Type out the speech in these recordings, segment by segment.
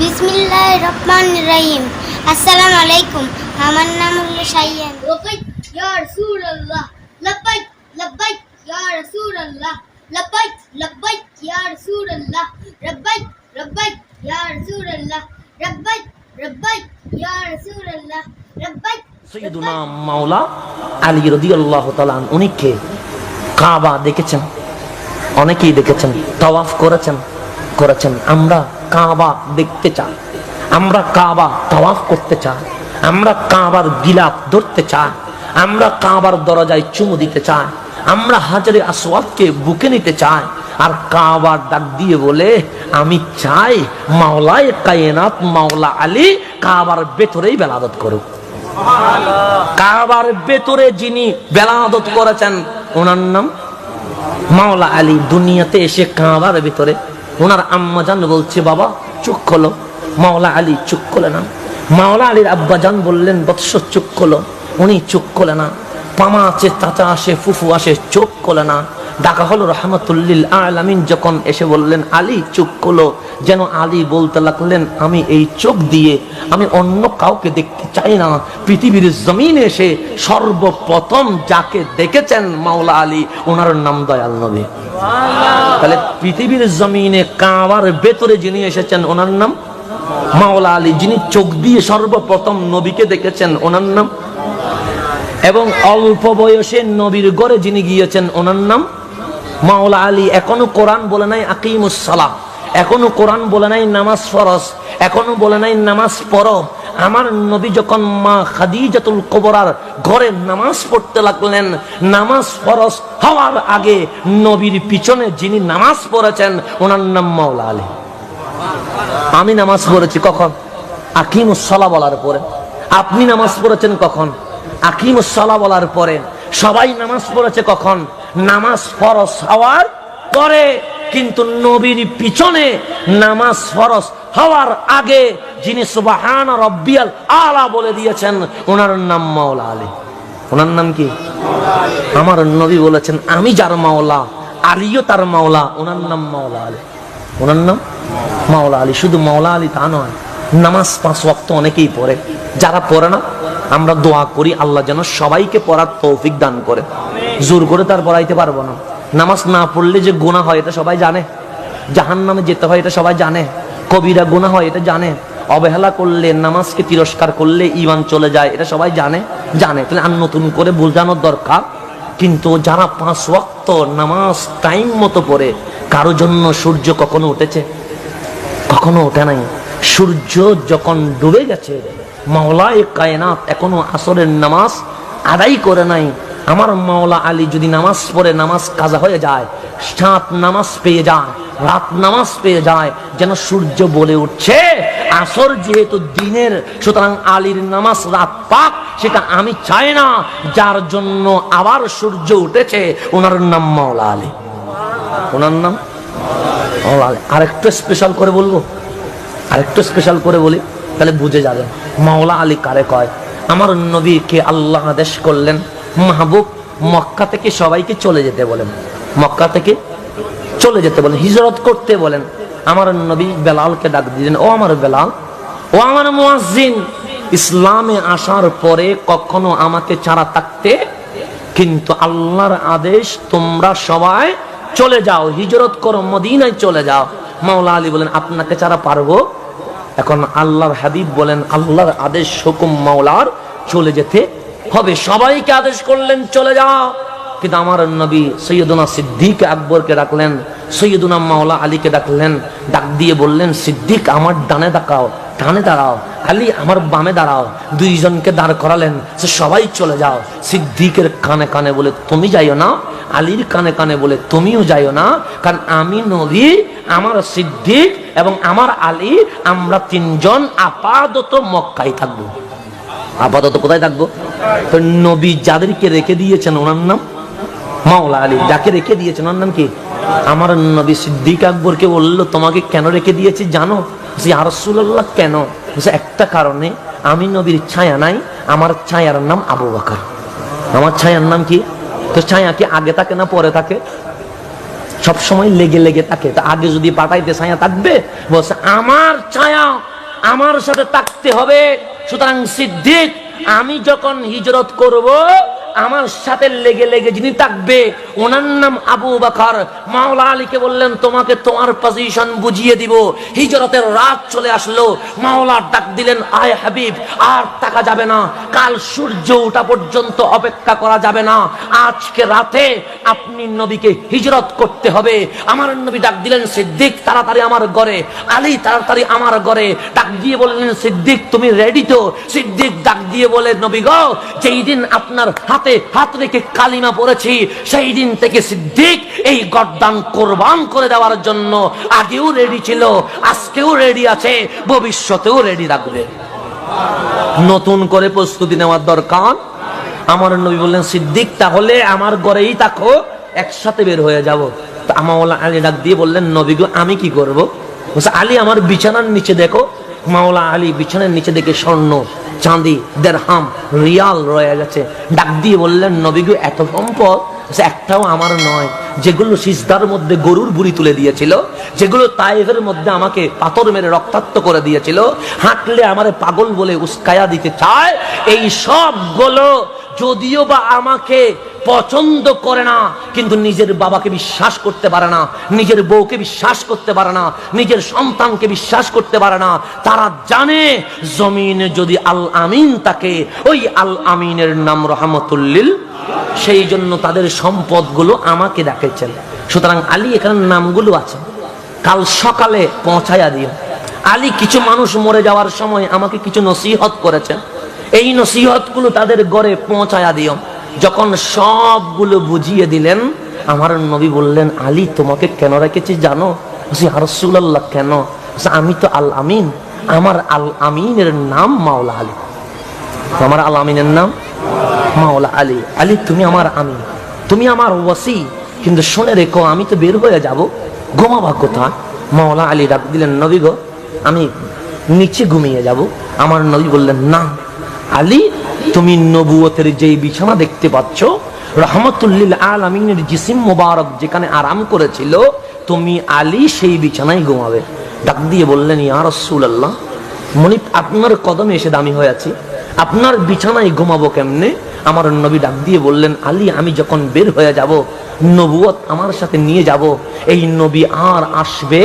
বিসমিল্লাহ রহমান রহিম। আসসালামু আলাইকুম। আমার নাম হলো সাইয়ান। লব্বাইক ইয়া রাসূলুল্লাহ। লব্বাইক লব্বাইক ইয়া রাসূলুল্লাহ। লব্বাইক লব্বাইক ইয়া রাসূলুল্লাহ। রব্বাইক রব্বাইক ইয়া রাসূলুল্লাহ। রব্বাইক রব্বাইক ইয়া রাসূলুল্লাহ। রাব্বাই সৈয়দুনা মাওলা আলী রাদিয়াল্লাহু তাআলা উনি কে কাবা দেখেছেন অনেকেই দেখেছেন তাওয়াফ করেছেন। করেছেন। আমরা কাবা দেখতে চাই। আমরা কাবা তাওয়াফ করতে চাই। আমরা কাবার গিলাপ ধরতে চাই। আমরা কাবার দরজায় চুমু দিতে চাই। আমরা হাজারে আসওয়াদকে বুকে নিতে চাই। আর কাবার ডাক দিয়ে বলে, আমি চাই মাওলায় কায়েনাত মাওলা আলী কাবার ভেতরেই বেলাদত করুক। কাবার ভেতরে যিনি বেলাদত করেছেন, ওনার নাম মাওলা আলী। দুনিয়াতে এসে কাবার ভেতরে ওনার আম্মাজান বলছে, বাবা, চোখ খোলো। মাওলা আলী চোখ খোলে না। মাওলা আলীর আব্বাজান বললেন, বৎস, চোখ খোলো। উনি চোখ খোলে না। পামা আছে, চাচা আসে, ফুফু আসে, চোখ খোলে না। ডাকা হলো রহমতুল্লিল আলামিন যখন এসে বললেন, আলী, চোখ খোলো। যেন আলী বলতে লাগলেন, আমি এই চোখ দিয়ে আমি অন্য কাউকে দেখতে চাই না। পৃথিবীর জমিনে এসে সর্বপ্রথম যাকে দেখেছেন মাওলা আলী, ওনার নাম দয়াল নবী। তাহলে পৃথিবীর জমিনে কাবার ভেতরে যিনি এসেছেন, ওনার নাম মাওলা আলী। যিনি চোখ দিয়ে সর্বপ্রথম নবীকে দেখেছেন, ওনার নাম এবং অল্প বয়সে নবীর ঘরে যিনি গিয়েছেন, ওনার নাম মাওলা আলী। এখনও কোরআন বলে নাই আকিমুসালা এখনও কোরআন বলে নাই নামাজ ফরজ। এখনও বলে নাই নামাজ পড়ো। আমার নবী যখন মা খাদিজাতুল কবরার ঘরে নামাজ পড়তে লাগলেন। নামাজ ফরজ হওয়ার আগে নবীর পিছনে যিনি নামাজ পড়েছেন, ওনার নাম মাওলা আলী। আমি নামাজ পড়েছি কখন? আকিমুসালা বলার পরে। আপনি নামাজ পড়েছেন কখন? আকিমুসালা বলার পরে। সবাই নামাজ পড়েছে কখন? নামাজ ফরজ হওয়ার পরে। কিন্তু নবীর পিছনে নামাজ ফরজ হওয়ার আগে যিনি সুবাহান রব্বিয়াল আলা বলে দিয়েছেন, ওনার নাম মাওলা আলী। ওনার নাম কি? আমার নবী বলেছেন, আমি যার মাওলা, আলীও তার মাওলা, ওনার নাম মাওলা আলী। ওনার নাম মাওলা আলী, শুধু মাওলা আলী তা নয়, নামাজ পাঁচ ওয়াক্ত অনেকেই পড়ে। যারা পড়ে না, আমরা দোয়া করি, আল্লাহ যেন সবাইকে পড়ার তৌফিক দান করে। জোর করে তার পড়াইতে পারব না। নামাজ না পড়লে যে গোনা হয়, এটা সবাই জানে। জাহান নামে যেতে হয়, এটা সবাই জানে। কবিরা গোনা হয়, এটা জানে। অবহেলা করলে, নামাজকে তিরস্কার করলে ইমান চলে যায়, এটা সবাই জানে। জানে। তাহলে আর নতুন করে বোঝানোর দরকার। কিন্তু যারা পাঁচ ওয়াক্ত নামাজ টাইম মতো পড়ে, কারও জন্য সূর্য কখনো উঠেছে? কখনো ওঠে নাই। সূর্য যখন ডুবে গেছে, মাওলায় কায়নাত এখনও আসরের নামাজ আদায় করে নাই। আমার মাওলা আলী যদি নামাজ পড়ে, নামাজ কাজা হয়ে যায়, সাত নামাজ পেয়ে যায়, রাত নামাজ পেয়ে যায়, যেন সূর্য বলে উঠছে, আসর যেহেতু দিনের, সুতরাং আলীর নামাজ রাত পাক, সেটা আমি চাই না, যার জন্য আবার সূর্য উঠেছে, ওনার নাম মাওলা আলী। ওনার নাম মাওলা আলী। আরেকটু স্পেশাল করে বলব? আরেকটু স্পেশাল করে বলি, তাহলে বুঝে যাবে মাওলা আলী কারে কয়? আমার নবীকে আল্লাহ আদেশ করলেন মাহবুব মক্কা থেকে সবাইকে চলে যেতে বলেন। মক্কা থেকে চলে যেতে বলেন, হিজরত করতে বলেন। আমার নবী বেলালকে ডাক দিলেন, ও আমার বেলাল, ও আমার মুয়াজ্জিন, ইসলামে আসার পরে কখনো আমাকে ছাড়া থাকতে, কিন্তু আল্লাহর আদেশ তোমরা সবাই চলে যাও, হিজরত করো, মদিনায় চলে যাও। মাওলা আলী বলেন, আপনাকে ছাড়া পারব? এখন আল্লাহর হাবিব বলেন, আল্লাহর আদেশ, হুকুম মাওলার চলে যেতে হবে, সবাইকে আদেশ করলেন, চলে যাও। কিন্তু আমার নবী সৈয়দুনা সিদ্দিক আকবরকে ডাকলেন, সৈয়দুনা মাওলা আলীকে ডাকলেন, ডাক দিয়ে বললেন, সিদ্দিক, আমার ডানে ডাকাও ডানে দাঁড়াও আলী আমার বামে দাঁড়াও। দুইজনকে দাঁড় করালেন, সে সবাই চলে যাও। সিদ্দিকের কানে কানে বলে, তুমি যাইও না? আলীর কানে কানে বলে, তুমিও যাইও না? কারণ আমি নবী, আমার সিদ্দিক এবং আমার আলী, আমরা তিনজন আপাতত মক্কাই থাকব। আপাতত কোথায় থাকব? তো নবী যাদেরকে রেখে দিয়েছেন, ওনার নাম মাওলা আলী। যাকে রেখে দিয়েছেন, ওনার নাম কি? আমার নবী সিদ্দিক আকবরকে বলল, তোমাকে কেন রেখে দিয়েছি জানো? আরসুল্লাহ কেন? একটা কারণে আমি নবীর ছায়া নাই, আমার ছায়ার নাম আবু বাকর। আমার ছায়ার নাম কি? তো ছায়া কি আগে থাকে না পরে থাকে? সব সময় লেগে লেগে থাকে। তা আগে যদি পাঠাইতে ছায়া থাকবে, বলছে, আমার ছায়া আমার সাথে থাকতে হবে। সুতরাং সিদ্দিক আমি যখন হিজরত করব আমার সাথে লেগে লেগে যিনি থাকবে, ওনার নাম আবু বাকার। মাওলা আলীকে বললেন, তোমাকে তোমার পজিশন বুঝিয়ে দিব। হিজরতের রাত চলে আসলো। মাওলা ডাক দিলেন, আয় হাবিব, আর টাকা যাবে না। কাল সূর্য ওঠা পর্যন্ত অপেক্ষা করা যাবে না। আজকে রাতে আপনি নবীকে হিজরত করতে হবে। আমার নবী ডাক দিলেন, সিদ্দিক, তাড়াতাড়ি আমার ঘরে। আলী, তাড়াতাড়ি আমার ঘরে। ডাক দিয়ে বললেন, সিদ্দিক, তুমি রেডি তো? সিদ্দিক ডাক দিয়ে বলে, নবী গো, যেই দিন আপনার হাত রেখে কালিমা পড়েছি, সেই দিন থেকে সিদ্দিক এই গদ্দান কোরবান করে দেওয়ার জন্য আগেও রেডি ছিল, আজকেও রেডি আছে, ভবিষ্যতেও রেডি রাখবে। নতুন করে প্রস্তুতি নেওয়ার দরকার। আমার নবী বললেন, সিদ্দিক, তাহলে আমার ঘরেই থাকো, একসাথে বের হয়ে যাব। তো আমাওলা আলী ডাক দিয়ে বললেন, নবী গো, আমি কি করব? আলী, আমার বিছানার নিচে দেখো। মাওলা আলী বিছানার নিচে দেখে স্বর্ণ চাঁদি, দেড়হাম, রিয়াল রয়ে গেছে। ডাক দিয়ে বললেন নবীগু এত সম্পদ? একটাও আমার নয়। যেগুলো সিজদার মধ্যে গরুর বুড়ি তুলে দিয়েছিল, যেগুলো তাইফের মধ্যে আমাকে পাথর মেরে রক্তাক্ত করে দিয়েছিল, হাঁটলে আমার পাগল বলে উস্কায়া দিতে চায়, এই সবগুলো যদিও বা আমাকে পছন্দ করে না, কিন্তু নিজের বাবাকে বিশ্বাস করতে পারে না, নিজের বউকে বিশ্বাস করতে পারে না, নিজের সন্তানকে বিশ্বাস করতে পারে না। তারা জানে জমিনে যদি আল আমিন তাকে ওই আল আমিনের নাম রহমতুল্লিল। সেই জন্য তাদের সম্পদগুলো আমাকে ডাকেছেন সুতরাং আলী এখানে নামগুলো আছে। কাল সকালে পৌঁছাইয়া দিও। আলী কিছু মানুষ মরে যাওয়ার সময় আমাকে কিছু নসিহত করেছেন। এই নসিহতগুলো তাদের গড়ে পৌঁছায়া দিও। যখন সবগুলো বুঝিয়ে দিলেন, আমার নবী বললেন, আলী, তোমাকে কেন রেখেছি জানো? আরসুল্লাহ কেন? আমি তো আল আমিন। আমার আল আমিনের নাম মাওলা আলী। আমার আল আমিনের নাম মাওলা আলী। আলী, তুমি আমার আমি তুমি আমার ওয়াসি। কিন্তু শুনে রেখো, আমি তো বের হয়ে যাব। ঘুমাবা কোথায়? মাওলা আলী ডাক দিলেন, নবী গো, আমি নিচে ঘুমিয়ে যাব। আমার নবী বললেন, না, আলী তুমি নবুয়তের যেই বিছানা দেখতে পাচ্ছ, রহমতুল্লিল আল আমিনের জিসিম মোবারক যেখানে আরাম করেছিল, তুমি আলী সেই বিছানায় ঘুমাবে। ডাক দিয়ে বললেন, ইয়া রসুল্লাহ মনি আপনার কদমে এসে দামি হয়ে আছি। আপনার বিছানায় ঘুমাবো কেমনে? আমার নবী ডাক দিয়ে বললেন, আলী, আমি যখন বের হয়ে যাব, নবুয়ত আমার সাথে নিয়ে যাব। এই নবী আর আসবে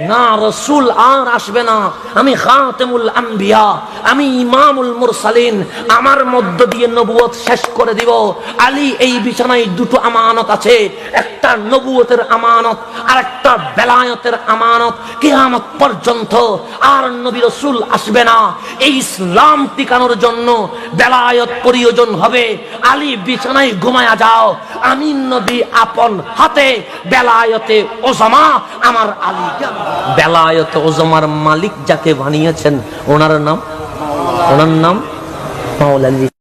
না রসুল আর আসবে না। আমি খাতেমুল আম্বিয়া, আমি ইমামুল মুরসালিন। আমার মধ্য দিয়ে নবুয়ত শেষ করে দিব। আলী, এই বিছানায় দুটো আমানত আছে। একটা নবুয়তের আমানত আর একটা বেলায়তের আমানত কেয়ামত পর্যন্ত আর নবী রসুল আসবে না। এই ইসলাম টিকানোর জন্য বেলায়ত প্রয়োজন হবে। আলী বিছানায় ঘুমায়া যাও। আমি নবী আপন হাতে বেলায়তে ওজমা আমার আলী বেলায়তে ওজামার মালিক যাকে বানিয়েছেন, ওনার নাম? ওনার নাম মাওলা আলী